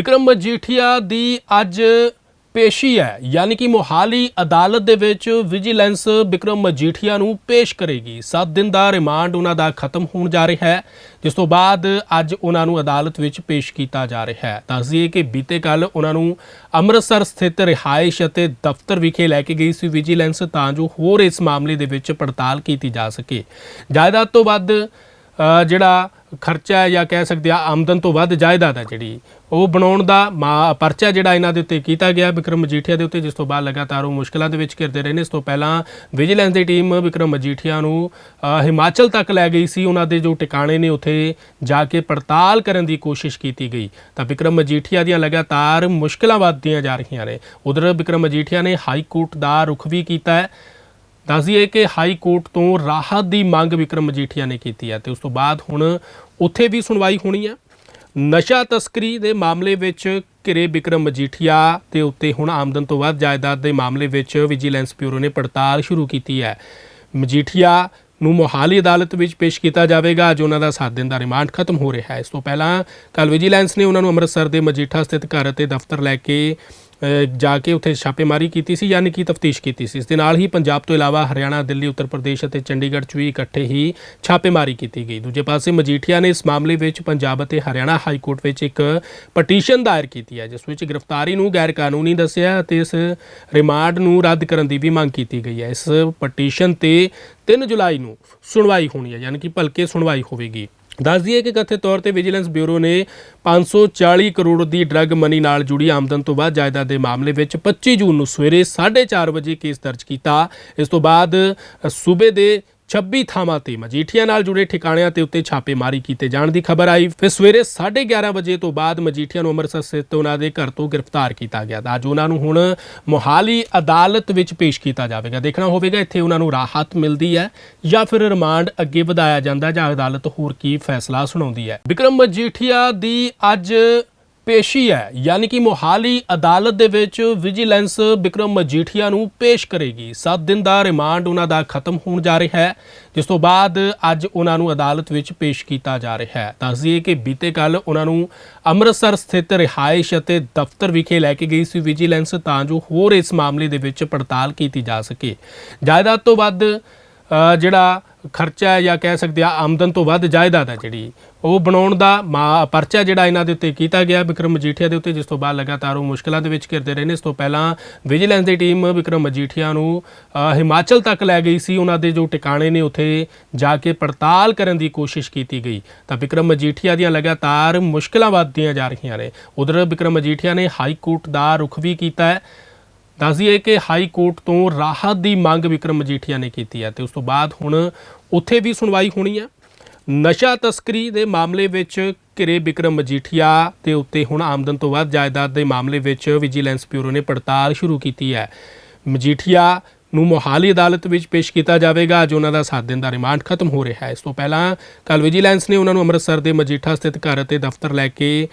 ਵਿਕਰਮ ਮਜੀਠੀਆ ਦੀ ਅੱਜ ਪੇਸ਼ੀ ਹੈ, ਯਾਨੀ ਕਿ ਮੋਹਾਲੀ ਅਦਾਲਤ ਦੇ ਵਿੱਚ ਵਿਜੀਲੈਂਸ ਵਿਕਰਮ ਮਜੀਠੀਆ ਨੂੰ ਪੇਸ਼ ਕਰੇਗੀ। 7 ਦਿਨ ਦਾ ਰਿਮਾਂਡ ਉਹਨਾਂ ਦਾ ਖਤਮ ਹੋਣ ਜਾ ਰਿਹਾ ਹੈ, ਜਿਸ ਤੋਂ ਬਾਅਦ ਅੱਜ ਉਹਨਾਂ ਨੂੰ ਅਦਾਲਤ ਵਿੱਚ ਪੇਸ਼ ਕੀਤਾ ਜਾ ਰਿਹਾ ਹੈ। ਦੱਸਦੀਏ ਕਿ ਬੀਤੇ ਕੱਲ ਉਹਨਾਂ ਨੂੰ ਅੰਮ੍ਰਿਤਸਰ ਸਥਿਤ ਰਿਹਾਇਸ਼ ਅਤੇ ਦਫ਼ਤਰ ਵਿਖੇ ਲੈ ਕੇ ਗਈ ਸੀ ਵਿਜੀਲੈਂਸ, ਤਾਂ ਜੋ ਹੋਰ ਇਸ ਮਾਮਲੇ ਦੇ ਵਿੱਚ ਪੜਤਾਲ ਕੀਤੀ ਜਾ ਸਕੇ। ਜਾਇਦਾਦ ਤੋਂ ਵੱਧ ਜਿਹੜਾ ਖਰਚਾ ਜਾਂ ਕਹਿ ਸਕਦੇ ਆ ਆਮਦਨ ਤੋਂ ਵੱਧ ਜਾਇਦਾਦ ਹੈ ਜਿਹੜੀ, ਉਹ ਬਣਾਉਣ ਦਾ ਮਾ- ਪਰਚਾ ਜਿਹੜਾ ਇਹਨਾਂ ਦੇ ਉੱਤੇ ਕੀਤਾ ਗਿਆ ਵਿਕਰਮ ਮਜੀਠੀਆ ਦੇ ਉੱਤੇ, ਜਿਸ ਤੋਂ ਬਾਅਦ ਲਗਾਤਾਰ ਉਹ ਮੁਸ਼ਕਲਾਂ ਦੇ ਵਿੱਚ ਘਿਰਦੇ ਰਹੇ ਨੇ। ਇਸ ਤੋਂ ਪਹਿਲਾਂ ਵਿਜੀਲੈਂਸ ਦੀ ਟੀਮ ਵਿਕਰਮ ਮਜੀਠੀਆ ਨੂੰ ਹਿਮਾਚਲ ਤੱਕ ਲੈ ਗਈ ਸੀ। ਉਹਨਾਂ ਦੇ ਜੋ ਟਿਕਾਣੇ ਨੇ, ਉੱਥੇ ਜਾ ਕੇ ਪੜਤਾਲ ਕਰਨ ਦੀ ਕੋਸ਼ਿਸ਼ ਕੀਤੀ ਗਈ। ਤਾਂ ਵਿਕਰਮ ਮਜੀਠੀਆ ਦੀਆਂ ਲਗਾਤਾਰ ਮੁਸ਼ਕਲਾਂ ਵੱਧਦੀਆਂ ਜਾ ਰਹੀਆਂ ਨੇ। ਉਧਰ ਵਿਕਰਮ ਮਜੀਠੀਆ ਨੇ ਹਾਈ ਕੋਰਟ ਦਾ ਰੁਖ ਵੀ ਕੀਤਾ ਹੈ। ਦੱਸਦੀਏ ਕਿ ਹਾਈ ਕੋਰਟ ਤੋਂ ਰਾਹਤ ਦੀ ਮੰਗ ਵਿਕਰਮ ਮਜੀਠੀਆ ਨੇ ਕੀਤੀ ਹੈ ਤੇ ਉਸ ਤੋਂ ਬਾਅਦ ਹੁਣ ਉੱਥੇ ਵੀ ਸੁਣਵਾਈ ਹੋਣੀ ਹੈ। ਨਸ਼ਾ ਤਸਕਰੀ ਦੇ ਮਾਮਲੇ ਵਿੱਚ ਘਿਰੇ ਵਿਕਰਮ ਮਜੀਠੀਆ ਦੇ ਉੱਤੇ ਹੁਣ ਆਮਦਨ ਤੋਂ ਵੱਧ ਜਾਇਦਾਦ ਦੇ ਮਾਮਲੇ ਵਿੱਚ ਵਿਜੀਲੈਂਸ ਬਿਊਰੋ ਨੇ ਪੜਤਾਲ ਸ਼ੁਰੂ ਕੀਤੀ ਹੈ। ਮਜੀਠੀਆ ਨੂੰ ਮੋਹਾਲੀ ਅਦਾਲਤ ਵਿੱਚ ਪੇਸ਼ ਕੀਤਾ ਜਾਵੇਗਾ, ਅੱਜ ਉਹਨਾਂ ਦਾ 7 ਦਿਨ ਦਾ ਰਿਮਾਂਡ ਖਤਮ ਹੋ ਰਿਹਾ ਹੈ। ਇਸ ਤੋਂ ਪਹਿਲਾਂ ਕੱਲ ਵਿਜੀਲੈਂਸ ਨੇ ਉਹਨਾਂ ਨੂੰ ਅੰਮ੍ਰਿਤਸਰ ਦੇ ਮਜੀਠਾ ਸਥਿਤ ਘਰ ਅਤੇ ਦਫ਼ਤਰ ਲੈ ਕੇ ਜਾ ਕੇ ਉੱਥੇ ਛਾਪੇਮਾਰੀ ਕੀਤੀ ਸੀ ਯਾਨੀ ਕਿ ਤਫਤੀਸ਼ ਕੀਤੀ ਸੀ। ਇਸ ਦੇ ਨਾਲ ਹੀ ਪੰਜਾਬ ਤੋਂ ਇਲਾਵਾ ਹਰਿਆਣਾ, ਦਿੱਲੀ, ਉੱਤਰ ਪ੍ਰਦੇਸ਼ ਅਤੇ ਚੰਡੀਗੜ੍ਹ 'ਚ ਵੀ ਇਕੱਠੇ ਹੀ ਛਾਪੇਮਾਰੀ ਕੀਤੀ ਗਈ। ਦੂਜੇ ਪਾਸੇ ਮਜੀਠੀਆ ਨੇ ਇਸ ਮਾਮਲੇ ਵਿੱਚ ਪੰਜਾਬ ਅਤੇ ਹਰਿਆਣਾ ਹਾਈ ਕੋਰਟ ਵਿੱਚ ਇੱਕ ਪਟੀਸ਼ਨ ਦਾਇਰ ਕੀਤੀ ਹੈ, ਜਿਸ ਵਿੱਚ ਗ੍ਰਿਫਤਾਰੀ ਨੂੰ ਗੈਰ ਕਾਨੂੰਨੀ ਦੱਸਿਆ ਅਤੇ ਇਸ ਰਿਮਾਂਡ ਨੂੰ ਰੱਦ ਕਰਨ ਦੀ ਵੀ ਮੰਗ ਕੀਤੀ ਗਈ ਹੈ। ਇਸ ਪਟੀਸ਼ਨ ਤੇ 3 ਜੁਲਾਈ ਨੂੰ ਸੁਣਵਾਈ ਹੋਣੀ ਹੈ, ਯਾਨੀ ਕਿ ਭਲਕੇ ਸੁਣਵਾਈ ਹੋਵੇਗੀ। ਦੱਸ ਦਈਏ ਕਿ ਕਥਿਤ ਤੌਰ ਤੇ ਵਿਜੀਲੈਂਸ ਬਿਊਰੋ ਨੇ 540 ਕਰੋੜ ਦੀ ਡਰੱਗ ਮਨੀ ਨਾਲ ਜੁੜੀ ਆਮਦਨ ਤੋਂ ਬਾਅਦ ਜਾਇਦਾਦ ਦੇ ਮਾਮਲੇ ਵਿੱਚ 25 ਜੂਨ ਨੂੰ ਸਵੇਰੇ 4:30 ਵਜੇ ਕੇਸ ਦਰਜ ਕੀਤਾ। ਇਸ ਤੋਂ ਬਾਅਦ ਸੂਬੇ ਦੇ 26 ਥਾਵਾਂ ਤੇ ਮਜੀਠੀਆ ਨਾਲ ਜੁੜੇ ਠਿਕਾਣਿਆਂ ਤੇ ਉੱਤੇ ਛਾਪੇਮਾਰੀ ਕੀਤੇ ਜਾਣ ਦੀ ਖਬਰ ਆਈ। ਫਿਰ ਸਵੇਰੇ 11:30 ਵਜੇ ਤੋਂ ਬਾਅਦ ਮਜੀਠੀਆ ਨੂੰ ਅੰਮ੍ਰਿਤਸਰ ਸਥਿਤ ਉਹਨਾਂ ਦੇ ਘਰ ਤੋਂ ਗ੍ਰਿਫਤਾਰ ਕੀਤਾ ਗਿਆ ਤਾਂ ਅੱਜ ਉਹਨਾਂ ਨੂੰ ਹੁਣ ਮੋਹਾਲੀ ਅਦਾਲਤ ਵਿੱਚ ਪੇਸ਼ ਕੀਤਾ ਜਾਵੇਗਾ। ਦੇਖਣਾ ਹੋਵੇਗਾ ਇੱਥੇ ਉਹਨਾਂ ਨੂੰ ਰਾਹਤ ਮਿਲਦੀ ਹੈ ਜਾਂ ਫਿਰ ਰਿਮਾਂਡ ਅੱਗੇ ਵਧਾਇਆ ਜਾਂਦਾ ਜਾਂ ਅਦਾਲਤ ਹੋਰ ਕੀ ਫੈਸਲਾ ਸੁਣਾਉਂਦੀ ਹੈ। ਵਿਕਰਮ ਮਜੀਠੀਆ ਦੀ ਅੱਜ ਪੇਸ਼ੀ ਹੈ, ਯਾਨੀ ਕਿ ਮੋਹਾਲੀ ਅਦਾਲਤ ਦੇ ਵਿੱਚ ਵਿਜੀਲੈਂਸ ਵਿਕਰਮ ਮਜੀਠੀਆ ਨੂੰ ਪੇਸ਼ ਕਰੇਗੀ। 7 ਦਿਨ ਦਾ ਰਿਮਾਂਡ ਉਹਨਾਂ ਦਾ ਖਤਮ ਹੋਣ ਜਾ ਰਿਹਾ ਹੈ, ਜਿਸ ਤੋਂ ਬਾਅਦ ਅੱਜ ਉਹਨਾਂ ਨੂੰ ਅਦਾਲਤ ਵਿੱਚ ਪੇਸ਼ ਕੀਤਾ ਜਾ ਰਿਹਾ ਹੈ। ਦੱਸਦੀਏ ਕਿ ਬੀਤੇ ਕੱਲ ਉਹਨਾਂ ਨੂੰ ਅੰਮ੍ਰਿਤਸਰ ਸਥਿਤ ਰਿਹਾਇਸ਼ ਅਤੇ ਦਫ਼ਤਰ ਵਿਖੇ ਲੈ ਕੇ ਗਈ ਸੀ ਵਿਜੀਲੈਂਸ, ਤਾਂ ਜੋ ਹੋਰ ਇਸ ਮਾਮਲੇ ਦੇ ਵਿੱਚ ਪੜਤਾਲ ਕੀਤੀ ਜਾ ਸਕੇ। ਜਾਇਦਾਦ ਤੋਂ ਵੱਧ ਜਿਹੜਾ ਖਰਚਾ ਜਾਂ ਕਹਿ ਸਕਦੇ ਆ, ਆਮਦਨ ਤੋਂ ਵੱਧ ਜਾਇਦਾਦ ਹੈ ਜਿਹੜੀ, ਉਹ ਬਣਾਉਣ ਦਾ ਮਾ- ਪਰਚਾ ਜਿਹੜਾ ਇਹਨਾਂ ਦੇ ਉੱਤੇ ਕੀਤਾ ਗਿਆ ਵਿਕਰਮ ਮਜੀਠੀਆ ਦੇ ਉੱਤੇ, ਜਿਸ ਤੋਂ ਬਾਅਦ ਲਗਾਤਾਰ ਉਹ ਮੁਸ਼ਕਲਾਂ ਦੇ ਵਿੱਚ ਘਿਰਦੇ ਰਹੇ ਨੇ। ਇਸ ਤੋਂ ਪਹਿਲਾਂ ਵਿਜੀਲੈਂਸ ਦੀ ਟੀਮ ਵਿਕਰਮ ਮਜੀਠੀਆ ਨੂੰ ਹਿਮਾਚਲ ਤੱਕ ਲੈ ਗਈ ਸੀ। ਉਹਨਾਂ ਦੇ ਜੋ ਟਿਕਾਣੇ ਨੇ, ਉੱਥੇ ਜਾ ਕੇ ਪੜਤਾਲ ਕਰਨ ਦੀ ਕੋਸ਼ਿਸ਼ ਕੀਤੀ ਗਈ। ਤਾਂ ਵਿਕਰਮ ਮਜੀਠੀਆ ਦੀਆਂ ਲਗਾਤਾਰ ਮੁਸ਼ਕਲਾਂ ਵੱਧਦੀਆਂ ਜਾ ਰਹੀਆਂ ਨੇ। ਉਧਰ ਵਿਕਰਮ ਮਜੀਠੀਆ ਨੇ ਹਾਈ ਕੋਰਟ ਦਾ ਰੁਖ ਵੀ ਕੀਤਾ ਹੈ। ਦੱਸਦੀਏ ਕਿ ਹਾਈ ਕੋਰਟ ਤੋਂ ਰਾਹਤ ਦੀ ਮੰਗ ਵਿਕਰਮ ਮਜੀਠੀਆ ਨੇ ਕੀਤੀ ਹੈ ਤੇ ਉਸ ਤੋਂ ਬਾਅਦ ਹੁਣ ਉੱਥੇ ਵੀ ਸੁਣਵਾਈ ਹੋਣੀ ਹੈ। ਨਸ਼ਾ ਤਸਕਰੀ ਦੇ ਮਾਮਲੇ ਵਿੱਚ ਘਿਰੇ ਵਿਕਰਮ ਮਜੀਠੀਆ ਦੇ ਉੱਤੇ ਹੁਣ ਆਮਦਨ ਤੋਂ ਵੱਧ ਜਾਇਦਾਦ ਦੇ ਮਾਮਲੇ ਵਿੱਚ ਵਿਜੀਲੈਂਸ ਬਿਊਰੋ ਨੇ ਪੜਤਾਲ ਸ਼ੁਰੂ ਕੀਤੀ ਹੈ। ਮਜੀਠੀਆ ਨੂੰ ਮੋਹਾਲੀ ਅਦਾਲਤ ਵਿੱਚ ਪੇਸ਼ ਕੀਤਾ ਜਾਵੇਗਾ। ਅੱਜ ਉਹਨਾਂ ਦਾ 7 ਦਿਨ ਦਾ ਰਿਮਾਂਡ ਖਤਮ ਹੋ ਰਿਹਾ ਹੈ। ਇਸ ਤੋਂ ਪਹਿਲਾਂ ਕੱਲ ਵਿਜੀਲੈਂਸ ਨੇ ਉਹਨਾਂ ਨੂੰ ਅੰਮ੍ਰਿਤਸਰ ਦੇ ਮਜੀਠਾ ਸਥਿਤ ਘਰ ਅਤੇ ਦਫ਼ਤਰ ਲੈ ਕੇ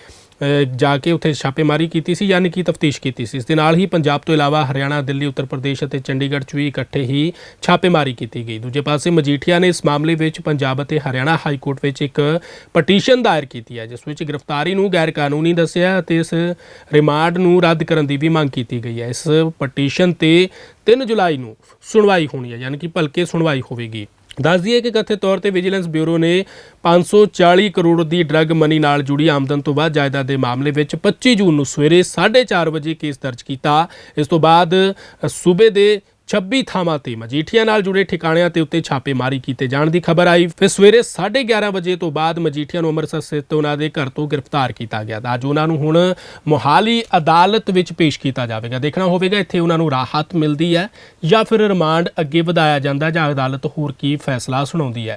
ਜਾ ਕੇ ਉੱਥੇ ਛਾਪੇਮਾਰੀ ਕੀਤੀ ਸੀ ਯਾਨੀ ਕਿ ਤਫਤੀਸ਼ ਕੀਤੀ ਸੀ। ਇਸ ਦੇ ਨਾਲ ਹੀ ਪੰਜਾਬ ਤੋਂ ਇਲਾਵਾ ਹਰਿਆਣਾ, ਦਿੱਲੀ, ਉੱਤਰ ਪ੍ਰਦੇਸ਼ ਅਤੇ ਚੰਡੀਗੜ੍ਹ 'ਚ ਵੀ ਇਕੱਠੇ ਹੀ ਛਾਪੇਮਾਰੀ ਕੀਤੀ ਗਈ। ਦੂਜੇ ਪਾਸੇ ਮਜੀਠੀਆ ਨੇ ਇਸ ਮਾਮਲੇ ਵਿੱਚ ਪੰਜਾਬ ਅਤੇ ਹਰਿਆਣਾ ਹਾਈ ਕੋਰਟ ਵਿੱਚ ਇੱਕ ਪਟੀਸ਼ਨ ਦਾਇਰ ਕੀਤੀ ਹੈ, ਜਿਸ ਵਿੱਚ ਗ੍ਰਿਫਤਾਰੀ ਨੂੰ ਗੈਰ ਕਾਨੂੰਨੀ ਦੱਸਿਆ ਅਤੇ ਇਸ ਰਿਮਾਂਡ ਨੂੰ ਰੱਦ ਕਰਨ ਦੀ ਵੀ ਮੰਗ ਕੀਤੀ ਗਈ ਹੈ। ਇਸ ਪਟੀਸ਼ਨ ਤੇ 3 ਜੁਲਾਈ ਨੂੰ ਸੁਣਵਾਈ ਹੋਣੀ ਹੈ, ਯਾਨੀ ਕਿ ਭਲਕੇ ਸੁਣਵਾਈ ਹੋਵੇਗੀ। ਦੱਸ ਦਈਏ ਕਿ ਕਥਿਤ ਤੌਰ ਤੇ ਵਿਜੀਲੈਂਸ ਬਿਊਰੋ ਨੇ 540 ਕਰੋੜ ਦੀ ਡਰੱਗ ਮਨੀ ਨਾਲ ਜੁੜੀ ਆਮਦਨ ਤੋਂ ਬਾਅਦ ਜਾਇਦਾਦ ਦੇ ਮਾਮਲੇ ਵਿੱਚ 25 ਜੂਨ ਨੂੰ ਸਵੇਰੇ 4:30 ਵਜੇ ਕੇਸ ਦਰਜ ਕੀਤਾ। ਇਸ ਤੋਂ ਬਾਅਦ ਸੂਬੇ ਦੇ 26 ਥਾਵਾਂ ਤੇ ਮਜੀਠੀਆ ਨਾਲ ਜੁੜੇ ਠਿਕਾਣਿਆਂ ਤੇ ਉੱਤੇ ਛਾਪੇਮਾਰੀ ਕੀਤੇ ਜਾਣ ਦੀ ਖਬਰ ਆਈ। ਫਿਰ ਸਵੇਰੇ 11:30 ਵਜੇ ਤੋਂ ਬਾਅਦ ਮਜੀਠੀਆ ਨੂੰ ਅੰਮ੍ਰਿਤਸਰ ਸਥਿਤ ਉਹਨਾਂ ਦੇ ਘਰ ਤੋਂ ਗ੍ਰਿਫਤਾਰ ਕੀਤਾ ਗਿਆ ਤਾਂ ਅੱਜ ਉਹਨਾਂ ਨੂੰ ਹੁਣ ਮੋਹਾਲੀ ਅਦਾਲਤ ਵਿੱਚ ਪੇਸ਼ ਕੀਤਾ ਜਾਵੇਗਾ। ਦੇਖਣਾ ਹੋਵੇਗਾ ਇੱਥੇ ਉਹਨਾਂ ਨੂੰ ਰਾਹਤ ਮਿਲਦੀ ਹੈ ਜਾਂ ਫਿਰ ਰਿਮਾਂਡ ਅੱਗੇ ਵਧਾਇਆ ਜਾਂਦਾ ਜਾਂ ਅਦਾਲਤ ਹੋਰ ਕੀ ਫੈਸਲਾ ਸੁਣਾਉਂਦੀ ਹੈ।